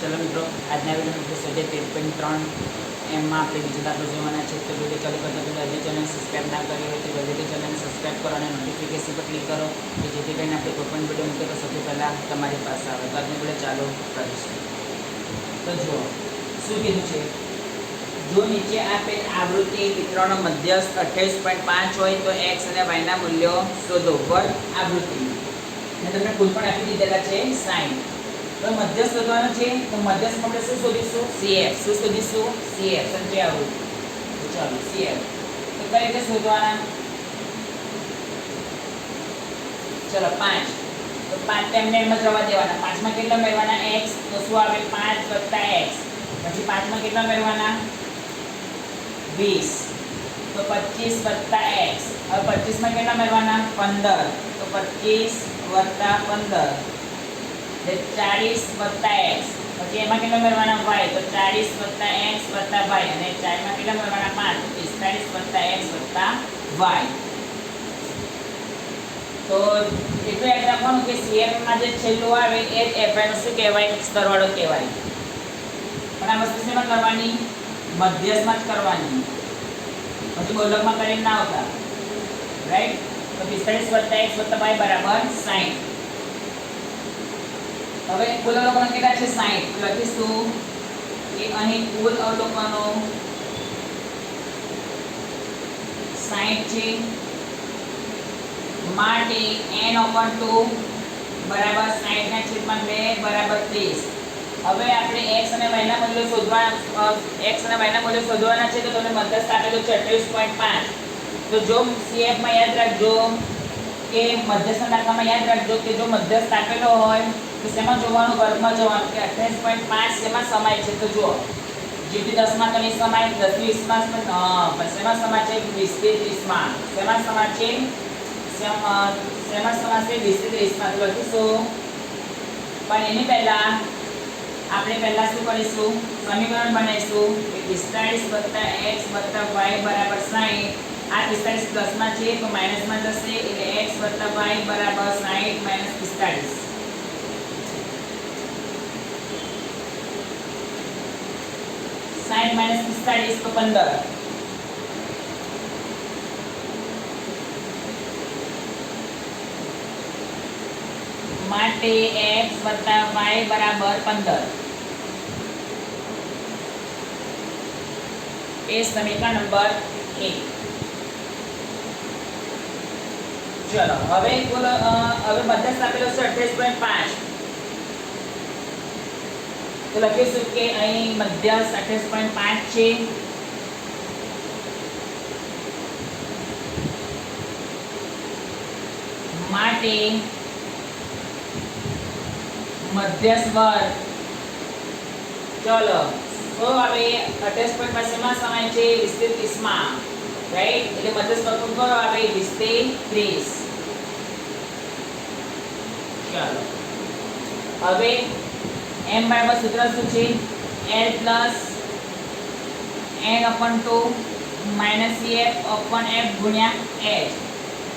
ચલો મિત્રો, આજના વીડિયો સજે તેર પોઈન્ટ ત્રણ એમાં આપણે બીજો દાખલો જોવાના છે. તો વીડિયો ચાલુ કરતા પહેલાં હજી ચેનલ સબસ્ક્રાઈબ ના કરી હોય તો જલ્દીથી ચેનલ સબસ્ક્રાઈબ કરો અને નોટિફિકેશન પર ક્લિક કરો. કે જેથી કરીને આપણે કોઈ પણ વીડિયો મૂકીએ તો સૌથી પહેલાં તમારી પાસે આવે. તો આજનો વીડિયો ચાલુ કરીશું. તો જુઓ, શું કીધું છે? જો નીચે આપેલ આવૃત્તિ વિતરણનો મધ્યસ્થ અઠ્યાવીસ પોઈન્ટ પાંચ હોય તો એક્સ અને વાયના મૂલ્યો શોધો. પર આવૃત્તિ. મેં તમને કુલ પણ આપી દીધેલા છે સાઈન તો મધ્યસ્થ શોધવાનો છે તો મધ્યસ્થ આપણે શું શોધીશું સીએફ શું શોધીશું સીએફ સંચય આવૃત્તિ તો ચાલો સીએફ તો કઈ રીતે શોધવાના ચલો પાંચ તો પાંચ તેમને એમ જ રવા દેવાના પાંચમાં કેટલા મેળવાના એક્સ તો શું આવે પાંચ વત્તા એક્સ પછી પાંચમાં કેટલા મેળવાના વીસ તો પચીસ વત્તા એક્સ હવે પચીસમાં કેટલા મેળવાના પંદર તો પચીસ વત્તા પંદર એટલે ચાલીસ વત્તા એક્સ. પછી એમાં કેટલા મેળવાના વાય? તો ચાલીસ વત્તા એક્સ વત્તા વાય. અને ચારમાં કેટલા મેળવાના પાંચ? પિસ્તાલીસ વત્તા એક્સ વત્તા વાય. તો એટલું યાદ રાખવાનું કે સીએમમાં જે છેલ્લું આવે એ જ એફઆઈનું શું કહેવાય? સરવાળો કહેવાય. પણ આ વસ્તુ શેમાં કરવાની? મધ્યસ્થમાં જ કરવાની. પછી બોલકમાં કરીને ના આવતા. રાઈટ તો પિસ્તાલીસ વત્તા એક્સ વત્તા વાય બરાબર સાઠ હવે કુલ અવલોકનો કેટલા છે? સાઈઠ. લખીશું. કે અહીં કુલ અવલોકનો સાઠ છે. માટે ઓપન ટુ બરાબર સાઠ ના છેદમાં બે બરાબર ત્રીસ. હવે આપણે x અને y ના મૂલ્યો શોધવા x અને y ના મૂલ્યો શોધવાના છે તો તમને મધ્યસ્થ આપેલું છે અઠ્યાવીસ પોઈન્ટ પાંચ. તો જો CF માં યાદ રાખજો કે મધ્યસ્થના દાખલામાં યાદ રાખજો કે જો મધ્યસ્થ આપેલો હોય તો શેમાં જોવાનું? વર્ગમાં જવાનું કે અઠ્યાવીસ પોઈન્ટ પાંચ શેમાં સમાય છે? તો જુઓ. જીટી દસમાં તો નહીં સમાય. દસ વીસમાં શેમાં સમાય છે? વીસથી ત્રીસમાં. શેમાં સમાય છે? શેમ- સમાશે વીસથી ત્રીસમાં. લખીશું પણ એની પહેલાં આપણે પહેલા શું કરીશું? સમીકરણ બનાવીશું કે પિસ્તાળીસ વત્તા એક્સ વત્તા વાય બરાબર સાઠ આ પિસ્તાળીસ પ્લસમાં છે, તો માઇનસમાં જશે એટલે એક્સ વત્તા વાય બરાબર સાઠ માઇનસ પિસ્તાળીસ. સાઠ માઇનસ પિસ્તાળીસ તો પંદર માટે એક્સ વત્તા વાય બરાબર પંદર. એ સમીકરણ નંબર એક. ચલો, હવે હવે બધા આપેલો છે અઠ્યાવીસ પોઈન્ટ પાંચ. તો લખીશું કે અહીં મધ્યસ્થ અઠ્યાવીસ પોઈન્ટ પાંચ છે. માટે મધ્યસ્થ વર્ગ ચલો, તો હવે અઠ્યાવીસ પોઈન્ટ પાસેમાં સમાય છે? વીસથી ત્રીસમાં રાઈટ એટલે મધ્યસ્થ વર્ગ કયો આવે વીસથી ત્રીસ ચાલો. હવે એમ બરાબર સૂત્ર શું છે? L plus N upon two minus F upon F ગુણ્યા એચ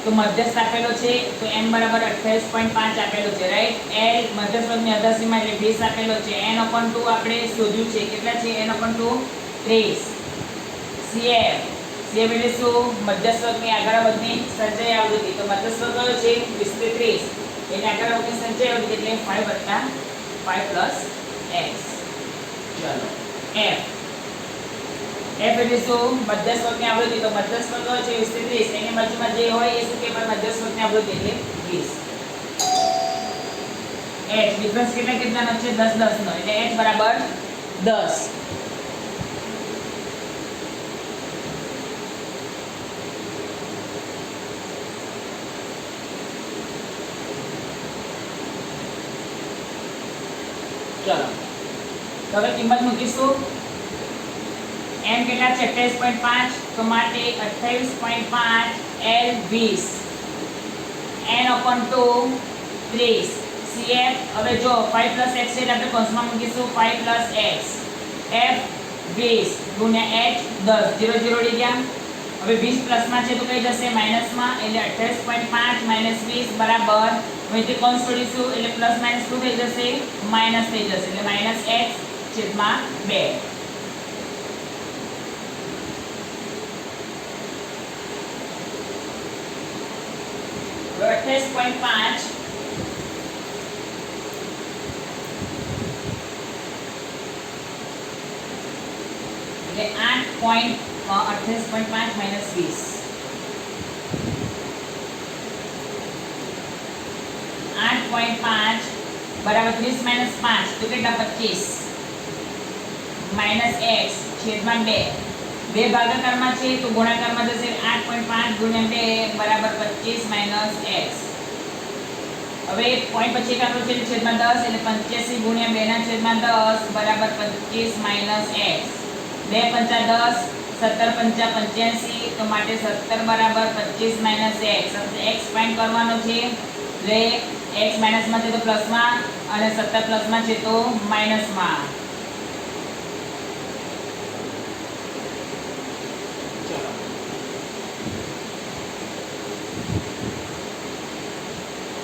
તો મધ્યસ્થ આપેલો છે, તો એમ બરાબર અઠ્યાવીસ પોઈન્ટ પાંચ આપેલો છે રાઈટ એલ મધ્યસ્થ વર્ગની અધાસીમાં એટલે વીસ આપેલો છે. એન અપન ટુ આપણે શોધ્યું છે, કેટલા છે? એન અપન ટુ ત્રીસ. સીએફ સીએફ એટલે શું? મધ્યસ્થ વર્ગની આગળ વર્ગની સંચય આવૃત્તિ તો મધ્યસ્થ વર્ગ કયો છે? વીસ ત્રીસ. એટલે આગળ વધની સંચય આવૃત્તિ એટલે ફાઈવ વત્તા ફાઈવ પ્લસ એક્સ ચલો. એફ એફ એટલે શું? મધ્યસ્થ વર્ગની આવૃત્તિ. તો મધ્યસ્થ વર્ગ કયો છે વીસથી ત્રીસ. એની બાજુમાં જે હોય એ શું કે પણ મધ્યસ્થ વર્ગની આવૃત્તિ એટલે વીસ. એચ ડિફરન્સ કેટલા કેટલાનો છે? દસ દસ નો એટલે એચ બરાબર દસ. ચલો. તો હવે કિંમત મૂકીશું. એમ કેટલા છે? અઠ્યાવીસ પોઈન્ટ પાંચ. તો માટે અઠ્યાવીસ પોઈન્ટ પાંચ એલ વીસ. એન અપોન ટુ ત્રીસ. સીએફ હવે જો ફાઈવ પ્લસ એક્સ એટલે આપણે કૌંસમાં મૂકીશું ફાઈવ પ્લસ એક્સ એફ વીસ ગુણ્યા એચ દસ. જીરો જીરો ઉડી ગયા. હવે વીસ પ્લસમાં છે તો કઈ જશે, માઇનસમાં, એટલે અઠ્યાવીસ પોઈન્ટ પાંચ, માઇનસ વીસ બરાબર. અહીંથી કૌંસ છોડીશું, એટલે પ્લસ માઇનસ શું થઈ જશે, માઇનસ થઈ જશે, એટલે માઇનસ એક્સ છેદમાં બે. અઠ્યાવીસ પોઈન્ટ પાંચ. એટલે આઠ પોઈન્ટ અઠ્યાવીસ પોઈન્ટ પાંચ માઇનસ વીસ. આઠ પોઈન્ટ પાંચ બરાબર ત્રીસ માઇનસ પાંચ, તો કેટલા પચીસ? માઇનસ એક્સ છેદમાં બે. બે ભાગાકારમાં છે તો ગુણાકારમાં જશે આઠ પોઈન્ટ પાંચ ગુણ્યા બે બરાબર પચીસ માઇનસ એક્સ હવે પોઈન્ટ પછી આંકડો છે છેદમાં દસ એટલે પંચ્યાસી ગુણ્યા બેના છેદમાં દસ બરાબર પચીસ માઇનસ એક્સ બે પંચા દસ સત્તર પંચા પંચ્યાસી તો માટે સત્તર બરાબર પચીસ માઇનસ એક્સ એક્સ ફાઇન્ડ કરવાનો છે. એટલે એક્સ માઇનસમાં છે તો પ્લસમાં અને સત્તર પ્લસમાં છે તો માઇનસમાં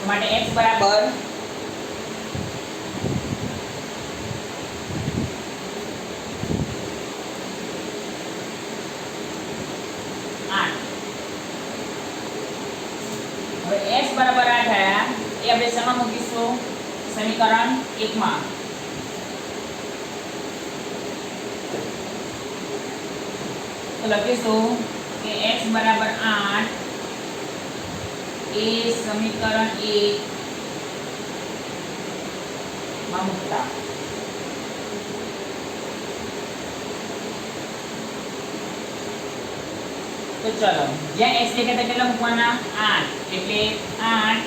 માટે x બરાબર આઠ હવે x બરાબર આઠ આયા એ આપણે શેમાં મૂકીશું? સમીકરણ એકમાં. તો લખીશું કે એક્સ બરાબર આઠ એ સમીકરણ એક માં મૂકતા. તો ચલો, જ્યાં x દેખાય કેટલા મૂકવાના 8 એટલે 8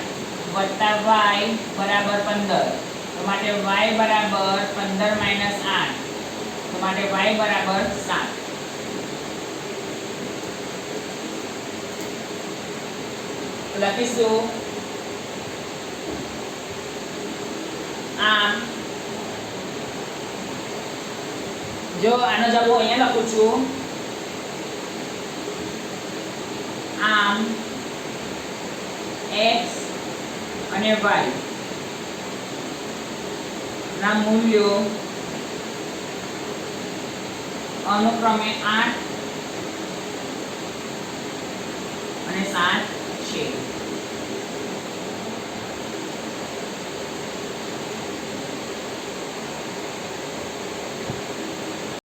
y બરાબર પંદર. તો માટે y બરાબર પંદર માઇનસ આઠ. તો માટે y 7 તો લખીશું. આમ. જો આનો જવાબ હું અહીંયા લખું છું. આમ એક્સ અને વાય. ના મૂલ્યો અનુક્રમે આઠ અને સાત છે.